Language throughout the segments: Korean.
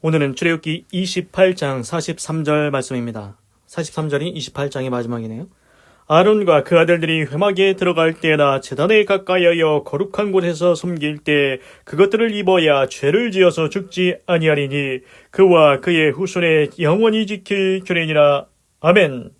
오늘은 출애굽기 28장 43절 말씀입니다. 43절이 28장의 마지막이네요. 아론과 그 아들들이 회막에 들어갈 때나 제단에 가까이하여 거룩한 곳에서 섬길 때 그것들을 입어야 죄를 지어서 죽지 아니하리니 그와 그의 후손에 영원히 지킬 규례니라. 아멘.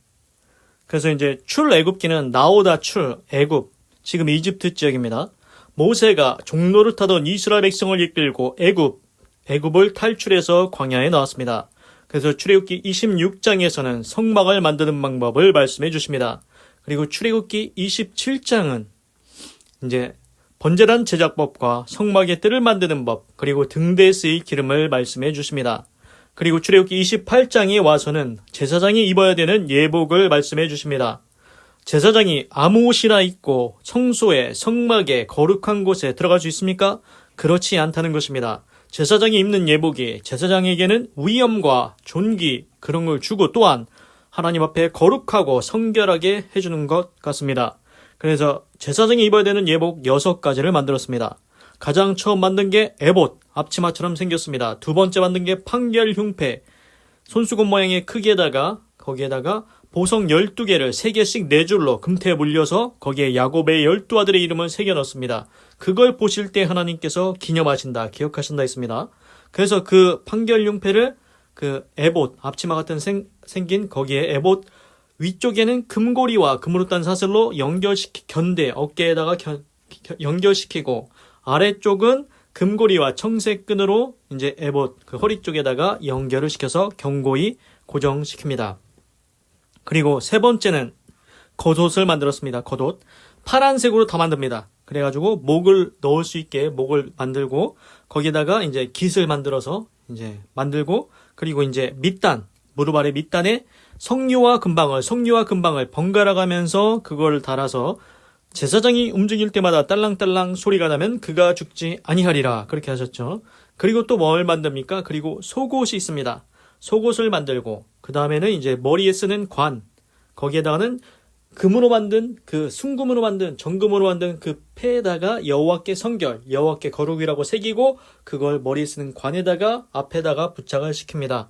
그래서 이제 출애굽기는 나오다 출 애굽 지금 이집트 지역입니다. 모세가 종로를 타던 이스라엘 백성을 이끌고 애굽 애굽을 탈출해서 광야에 나왔습니다. 그래서 출애굽기 26장에서는 성막을 만드는 방법을 말씀해 주십니다. 그리고 출애굽기 27장은 이제 번제단 제작법과 성막의 뜰을 만드는 법, 그리고 등대에 쓰일 기름을 말씀해 주십니다. 그리고 출애굽기 28장에 와서는 제사장이 입어야 되는 예복을 말씀해 주십니다. 제사장이 아무 옷이나 입고 성소에 성막에 거룩한 곳에 들어갈 수 있습니까? 그렇지 않다는 것입니다. 제사장이 입는 예복이 제사장에게는 위엄과 존귀 그런 걸 주고 또한 하나님 앞에 거룩하고 성결하게 해주는 것 같습니다. 그래서 제사장이 입어야 되는 예복 여섯 가지를 만들었습니다. 가장 처음 만든 게 에봇, 앞치마처럼 생겼습니다. 두 번째 만든 게 판결 흉패, 손수건 모양의 크기에다가 거기에다가 보석 12개를 3개씩 4줄로 금태에 물려서 거기에 야곱의 12아들의 이름을 새겨 넣습니다. 그걸 보실 때 하나님께서 기념하신다, 기억하신다 했습니다. 그래서 그 판결 흉패를 그 에봇, 앞치마 같은 생, 생긴 거기에 에봇 위쪽에는 금고리와 금으로 딴 사슬로 연결시키 견대 어깨에다가 겨- 겨- 연결시키고 아래쪽은 금고리와 청색 끈으로 이제 에봇 그 허리 쪽에다가 연결을 시켜서 경고히 고정시킵니다. 그리고 세 번째는 겉옷을 만들었습니다. 겉옷 파란색으로 다 만듭니다. 그래가지고 목을 넣을 수 있게 목을 만들고 거기다가 이제 깃을 만들어서 이제 만들고 그리고 이제 밑단 무릎 아래 밑단에 석류와 금방을 석류와 금방을 번갈아 가면서 그걸 달아서 제사장이 움직일 때마다 딸랑딸랑 소리가 나면 그가 죽지 아니하리라 그렇게 하셨죠. 그리고 또 뭘 만듭니까? 그리고 속옷이 있습니다. 속옷을 만들고 그 다음에는 이제 머리에 쓰는 관 거기에다가는 금으로 만든 그 순금으로 만든 정금으로 만든 그 패에다가 여호와께 성결 여호와께 거룩이라고 새기고 그걸 머리에 쓰는 관에다가 앞에다가 부착을 시킵니다.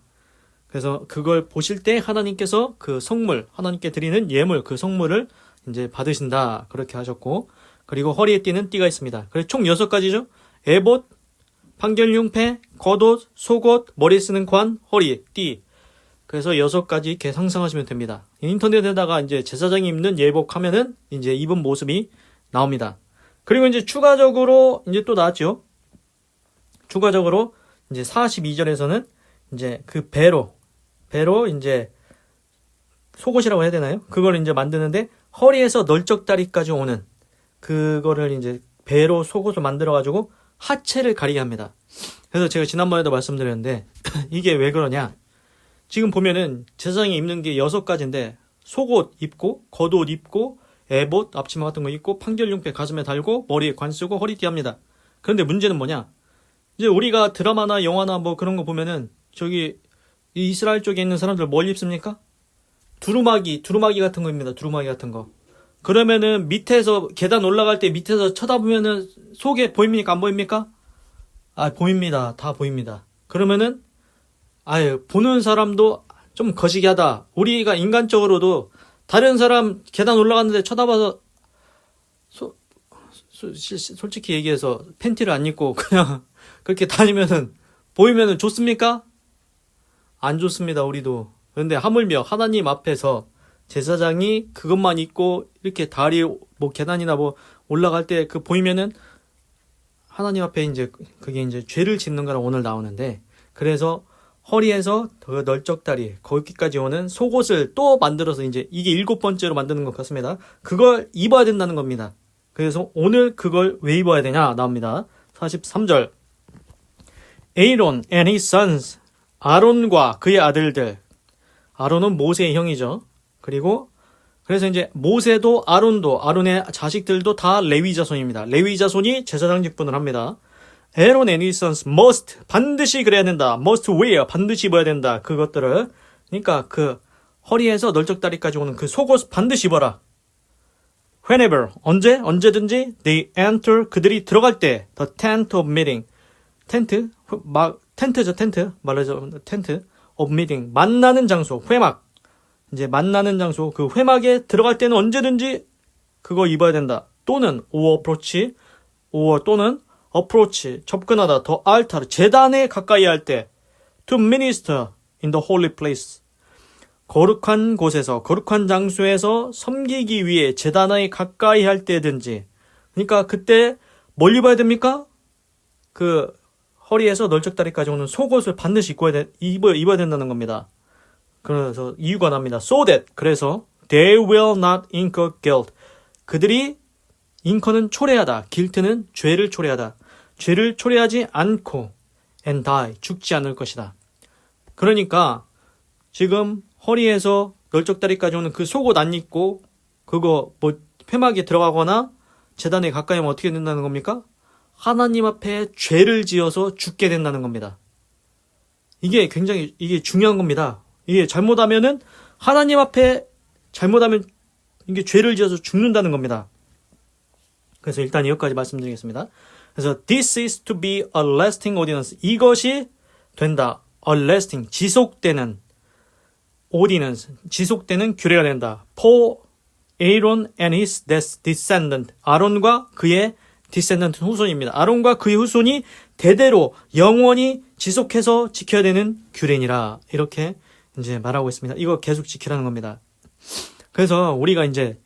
그래서 그걸 보실 때 하나님께서 그 성물 하나님께 드리는 예물 그 성물을 이제 받으신다 그렇게 하셨고 그리고 허리에 띠는 띠가 있습니다. 그래서 총 여섯 가지죠. 에봇, 판결용패, 겉옷, 속옷, 머리에 쓰는 관, 허리, 띠. 그래서 여섯 가지 이렇게 상상하시면 됩니다. 인터넷에다가 이제 제사장이 입는 예복 하면은 이제 입은 모습이 나옵니다. 그리고 이제 추가적으로 이제 또 나왔죠. 추가적으로 이제 42절에서는 이제 그 배로 배로 이제 속옷이라고 해야 되나요? 그걸 이제 만드는데 허리에서 널쩍다리까지 오는 그거를 이제 배로 속옷을 만들어 가지고 하체를 가리게 합니다. 그래서 제가 지난번에도 말씀드렸는데 이게 왜 그러냐? 지금 보면은 제사장이 입는 게 여섯 가지인데 속옷 입고 겉옷 입고 에봇 앞치마 같은 거 입고 판결용패 가슴에 달고 머리에 관 쓰고 허리띠 합니다. 그런데 문제는 뭐냐? 이제 우리가 드라마나 영화나 뭐 그런 거 보면은 저기 이 이스라엘 쪽에 있는 사람들 뭘 입습니까? 두루마기, 두루마기 같은 거입니다. 두루마기 같은 거. 그러면은 밑에서 계단 올라갈 때 밑에서 쳐다보면은 속에 보입니까? 안 보입니까? 아, 보입니다. 다 보입니다. 그러면은 아유, 보는 사람도 좀 거시기하다. 우리가 인간적으로도 다른 사람 계단 올라갔는데 쳐다봐서 소, 소- 솔직히 얘기해서 팬티를 안 입고 그냥 그렇게 다니면은 보이면은 좋습니까? 안 좋습니다, 우리도. 그런데 하물며 하나님 앞에서 제사장이 그것만 입고 이렇게 다리 뭐 계단이나 뭐 올라갈 때 그 보이면은 하나님 앞에 이제 그게 이제 죄를 짓는 거라 오늘 나오는데 그래서 허리에서 더 널쩍다리 거기까지 오는 속옷을 또 만들어서 이제 이게 일곱 번째로 만드는 것 같습니다. 그걸 입어야 된다는 겁니다. 그래서 오늘 그걸 왜 입어야 되냐 나옵니다. 43절 Aaron and his sons 아론과 그의 아들들 아론은 모세의 형이죠. 그리고 그래서 이제 모세도 아론도 아론의 자식들도 다 레위 자손입니다. 레위 자손이 제사장 직분을 합니다. His sons must 반드시 그래야 된다. must wear 반드시 입어야 된다. 그것들을 그러니까 그 허리에서 널쩍다리까지 오는 그 속옷 반드시 입어라. Whenever 언제 언제든지 they enter 그들이 들어갈 때 the tent of meeting 텐트 막 텐트죠, 텐트. 말하죠, 텐트. of meeting. 만나는 장소, 회막. 이제 만나는 장소, 그 회막에 들어갈 때는 언제든지 그거 입어야 된다. 또는 or approach, or 또는 approach, 접근하다, 더 altar, 재단에 가까이 할 때, to minister in the holy place. 거룩한 곳에서, 거룩한 장소에서 섬기기 위해 재단에 가까이 할 때든지. 그러니까 그때 뭘 입어야 됩니까? 그 허리에서 널쩍다리까지 오는 속옷을 반드시 입어야, 돼, 입어, 입어야 된다는 겁니다. 그래서 이유가 납니다. So that 그래서 they will not incur guilt. 그들이 인커는 초래하다, guilt는 죄를 초래하다. 죄를 초래하지 않고 and die 죽지 않을 것이다. 그러니까 지금 허리에서 널쩍다리까지 오는 그 속옷 안 입고 그거 뭐 회막에 들어가거나 재단에 가까이 하면 어떻게 된다는 겁니까? 하나님 앞에 죄를 지어서 죽게 된다는 겁니다. 이게 굉장히 이게 중요한 겁니다. 이게 잘못하면은 하나님 앞에 잘못하면 이게 죄를 지어서 죽는다는 겁니다. 그래서 일단 여기까지 말씀드리겠습니다. 그래서 this is to be a lasting ordinance. 이것이 된다. a lasting 지속되는 ordinance 지속되는 규례가 된다. for Aaron and his descendant. 아론과 그의 descendant 후손입니다. 아론과 그의 후손이 대대로 영원히 지속해서 지켜야 되는 규례니라. 이렇게 이제 말하고 있습니다. 이거 계속 지키라는 겁니다. 그래서 우리가 이제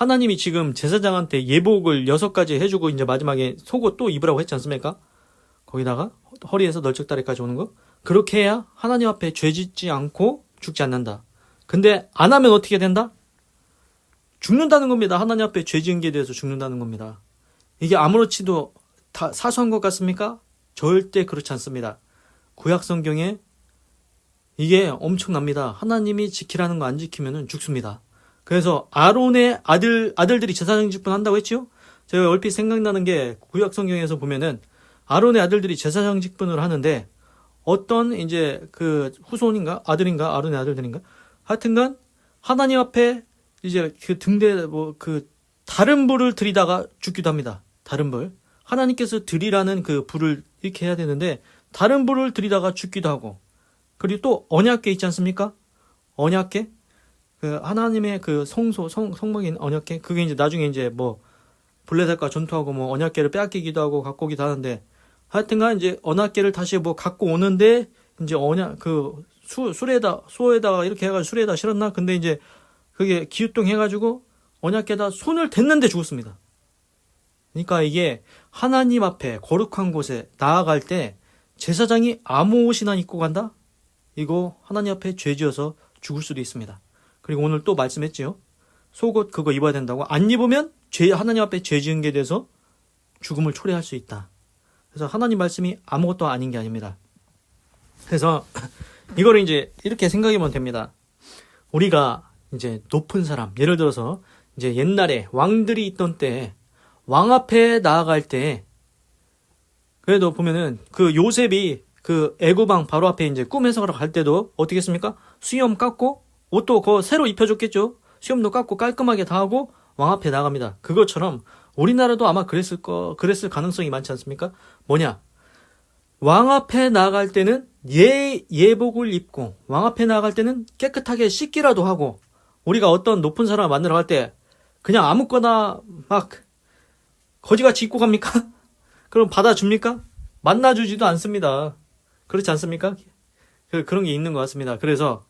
하나님이 지금 제사장한테 예복을 여섯 가지 해주고 이제 마지막에 속옷 또 입으라고 했지 않습니까? 거기다가 허리에서 널쩍다리까지 오는 거 그렇게 해야 하나님 앞에 죄 짓지 않고 죽지 않는다. 근데 안 하면 어떻게 된다? 죽는다는 겁니다. 하나님 앞에 죄 지은 게 대해서 죽는다는 겁니다. 이게 아무렇지도 다 사소한 것 같습니까? 절대 그렇지 않습니다. 구약 성경에 이게 엄청납니다. 하나님이 지키라는 거 안 지키면은 죽습니다. 그래서 아론의 아들 아들들이 제사장 직분 한다고 했지요? 제가 얼핏 생각나는 게 구약 성경에서 보면은 아론의 아들들이 제사장 직분을 하는데 어떤 이제 그 후손인가 아들인가 아론의 아들들인가 하여튼간 하나님 앞에 이제 그 등대 뭐 그 다른 불을 들이다가 죽기도 합니다. 다른 불 하나님께서 드리라는 그 불을 이렇게 해야 되는데 다른 불을 들이다가 죽기도 하고 그리고 또 언약궤 있지 않습니까? 언약궤 그 하나님의 그 성소 성 성막인 언약궤 그게 이제 나중에 이제 뭐 블레셋과 전투하고 뭐 언약궤를 빼앗기기도 하고 갖고 오기도 하는데 하여튼간 이제 언약궤를 다시 뭐 갖고 오는데 이제 언약 그 수, 술에다 소에다가 이렇게 해가지고 술에다 실었나 근데 이제 그게 기우뚱 해가지고 언약궤다 손을 댔는데 죽었습니다. 그러니까 이게 하나님 앞에 거룩한 곳에 나아갈 때 제사장이 아무 옷이나 입고 간다? 이거 하나님 앞에 죄 지어서 죽을 수도 있습니다. 그리고 오늘 또 말씀했지요. 속옷 그거 입어야 된다고. 안 입으면 죄, 하나님 앞에 죄 지은 게 돼서 죽음을 초래할 수 있다. 그래서 하나님 말씀이 아무것도 아닌 게 아닙니다. 그래서 이거를 이제 이렇게 생각하면 됩니다. 우리가 이제 높은 사람, 예를 들어서 이제 옛날에 왕들이 있던 때왕 앞에 나아갈 때 그래도 보면은 그 요셉이 그 애고방 바로 앞에 이제 꿈 해석하러 갈 때도 어떻게 했습니까? 수염 깎고 옷도 그거 새로 입혀줬겠죠? 수염도 깎고 깔끔하게 다 하고 왕 앞에 나갑니다. 그것처럼 우리나라도 아마 그랬을 거, 그랬을 가능성이 많지 않습니까? 뭐냐? 왕 앞에 나갈 때는 예, 예복을 입고, 왕 앞에 나갈 때는 깨끗하게 씻기라도 하고, 우리가 어떤 높은 사람을 만나러 갈 때, 그냥 아무거나 막, 거지같이 입고 갑니까? 그럼 받아줍니까? 만나주지도 않습니다. 그렇지 않습니까? 그, 그런 게 있는 것 같습니다. 그래서,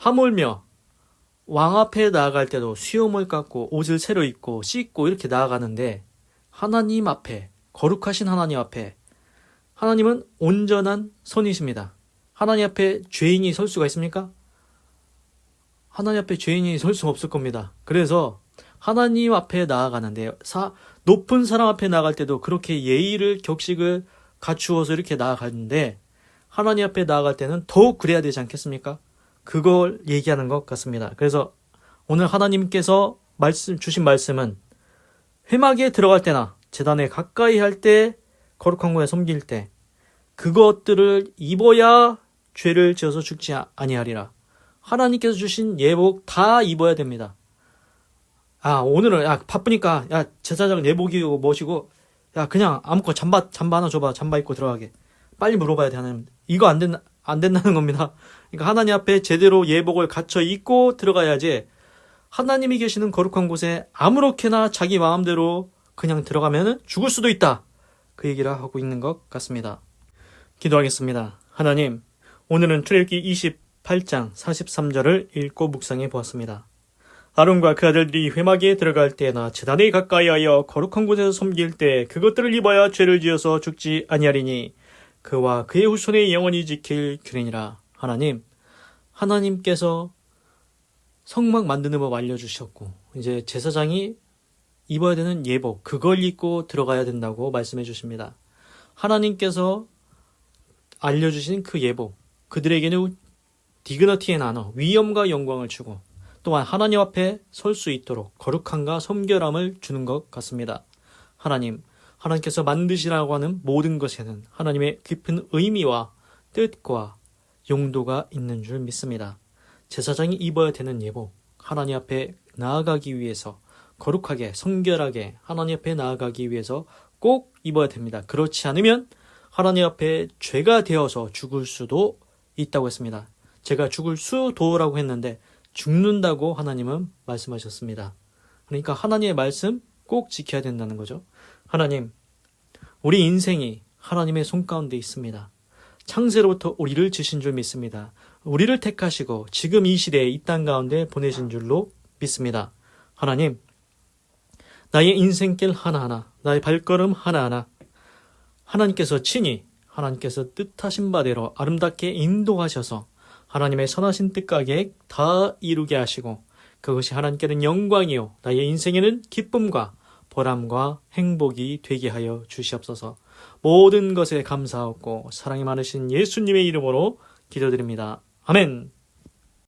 하물며, 왕 앞에 나아갈 때도 수염을 깎고 옷을 새로 입고 씻고 이렇게 나아가는데 하나님 앞에 거룩하신 하나님 앞에 하나님은 온전한 선이십니다. 하나님 앞에 죄인이 설 수가 있습니까? 하나님 앞에 죄인이 설 수 없을 겁니다. 그래서 하나님 앞에 나아가는데 사, 높은 사람 앞에 나아갈 때도 그렇게 예의를 격식을 갖추어서 이렇게 나아가는데 하나님 앞에 나아갈 때는 더욱 그래야 되지 않겠습니까? 그걸 얘기하는 것 같습니다. 그래서 오늘 하나님께서 말씀 주신 말씀은 회막에 들어갈 때나 재단에 가까이 할 때 거룩한 곳에 섬길 때 그것들을 입어야 죄를 지어서 죽지 아니하리라. 하나님께서 주신 예복 다 입어야 됩니다. 아 오늘은 야 바쁘니까 야 제사장 예복이 모시고 야 그냥 아무거 잠바 잠바 하나 줘봐 잠바 입고 들어가게 빨리 물어봐야 돼 하나님. 이거 안 된, 안 된다는 겁니다. 그러니까 하나님 앞에 제대로 예복을 갖춰 입고 들어가야지 하나님이 계시는 거룩한 곳에 아무렇게나 자기 마음대로 그냥 들어가면 죽을 수도 있다. 그 얘기를 하고 있는 것 같습니다. 기도하겠습니다. 하나님, 오늘은 출애굽기 28장 43절을 읽고 묵상해 보았습니다. 아론과 그 아들들이 회막에 들어갈 때나 제단에 가까이하여 거룩한 곳에서 섬길 때 그것들을 입어야 죄를 지어서 죽지 아니하리니 그와 그의 후손의 영원히 지킬 규례니라. 하나님, 하나님께서 성막 만드는 법 알려주셨고 이제 제사장이 입어야 되는 예복 그걸 입고 들어가야 된다고 말씀해 주십니다. 하나님께서 알려주신 그 예복 그들에게는 디그너티의 나눠 위엄과 영광을 주고 또한 하나님 앞에 설 수 있도록 거룩함과 섬결함을 주는 것 같습니다. 하나님, 하나님께서 만드시라고 하는 모든 것에는 하나님의 깊은 의미와 뜻과 용도가 있는 줄 믿습니다. 제사장이 입어야 되는 예복, 하나님 앞에 나아가기 위해서 거룩하게, 성결하게 하나님 앞에 나아가기 위해서 꼭 입어야 됩니다. 그렇지 않으면 하나님 앞에 죄가 되어서 죽을 수도 있다고 했습니다. 제가 죽을 수도라고 했는데 죽는다고 하나님은 말씀하셨습니다. 그러니까 하나님의 말씀 꼭 지켜야 된다는 거죠. 하나님, 우리 인생이 하나님의 손 가운데 있습니다. 창세로부터 우리를 지신 줄 믿습니다. 우리를 택하시고 지금 이 시대에 이 땅 가운데 보내신 줄로 믿습니다. 하나님, 나의 인생길 하나하나, 나의 발걸음 하나하나, 하나님께서 친히 하나님께서 뜻하신 바대로 아름답게 인도하셔서 하나님의 선하신 계획 다 이루게 하시고 그것이 하나님께는 영광이요 나의 인생에는 기쁨과 보람과 행복이 되게 하여 주시옵소서. 모든 것에 감사하고 사랑이 많으신 예수님의 이름으로 기도드립니다. 아멘.